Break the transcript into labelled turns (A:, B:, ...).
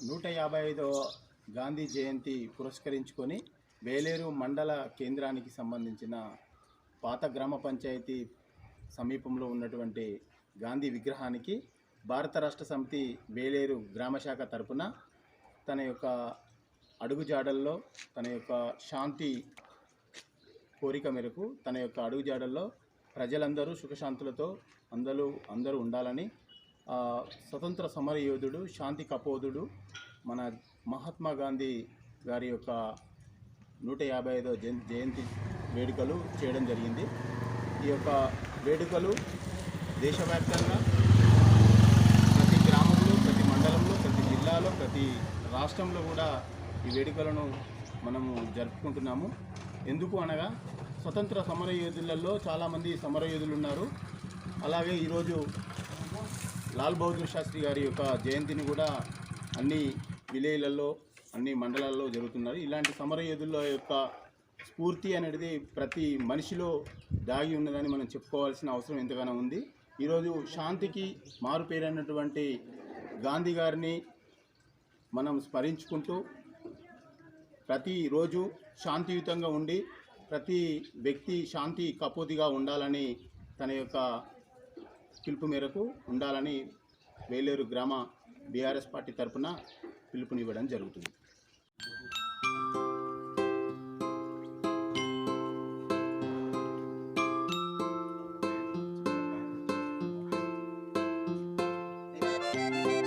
A: నూట యాభై ఐదవ గాంధీ జయంతి పురస్కరించుకొని వేలేరు మండల కేంద్రానికి సంబంధించిన పాత గ్రామ పంచాయతీ సమీపంలో ఉన్నటువంటి గాంధీ విగ్రహానికి భారత రాష్ట్ర సమితి వేలేరు గ్రామ శాఖ తరపున తన యొక్క అడుగుజాడల్లో తన యొక్క శాంతి కోరిక మేరకు తన యొక్క అడుగుజాడల్లో ప్రజలందరూ సుఖశాంతులతో అందరూ అందరూ ఉండాలని స్వతంత్ర సమర యోధుడు శాంతి కపోదుడు మన మహాత్మా గాంధీ గారి యొక్క నూట యాభై ఐదో జయంతి వేడుకలు చేయడం జరిగింది. ఈ యొక్క వేడుకలు దేశవ్యాప్తంగా ప్రతి గ్రామంలో ప్రతి మండలంలో ప్రతి జిల్లాలో ప్రతి రాష్ట్రంలో కూడా ఈ వేడుకలను మనము జరుపుకుంటున్నాము. ఎందుకు అనగా స్వతంత్ర సమర యోధులలో చాలామంది సమర యోధులు ఉన్నారు. అలాగే ఈరోజు లాల్ బహదూర్ శాస్త్రి గారి యొక్క జయంతిని కూడా అన్ని విలేజ్లలో అన్ని మండలాల్లో జరుగుతున్నారు ఇలాంటి సమరయోధుల యొక్క స్ఫూర్తి అనేది ప్రతి మనిషిలో దాగి ఉన్నదని మనం చెప్పుకోవాల్సిన అవసరం ఎంతగానో ఉంది. ఈరోజు శాంతికి మారుపేరైనటువంటి గాంధీ గారిని మనం స్మరించుకుంటూ ప్రతిరోజు శాంతియుతంగా ఉండి ప్రతి వ్యక్తి శాంతి కపోతిగా ఉండాలని తన యొక్క పిలుపు మేరకు ఉండాలని వేలేరు గ్రామ బీఆర్ఎస్ పార్టీ తరఫున పిలుపునివ్వడం జరుగుతుంది. thank you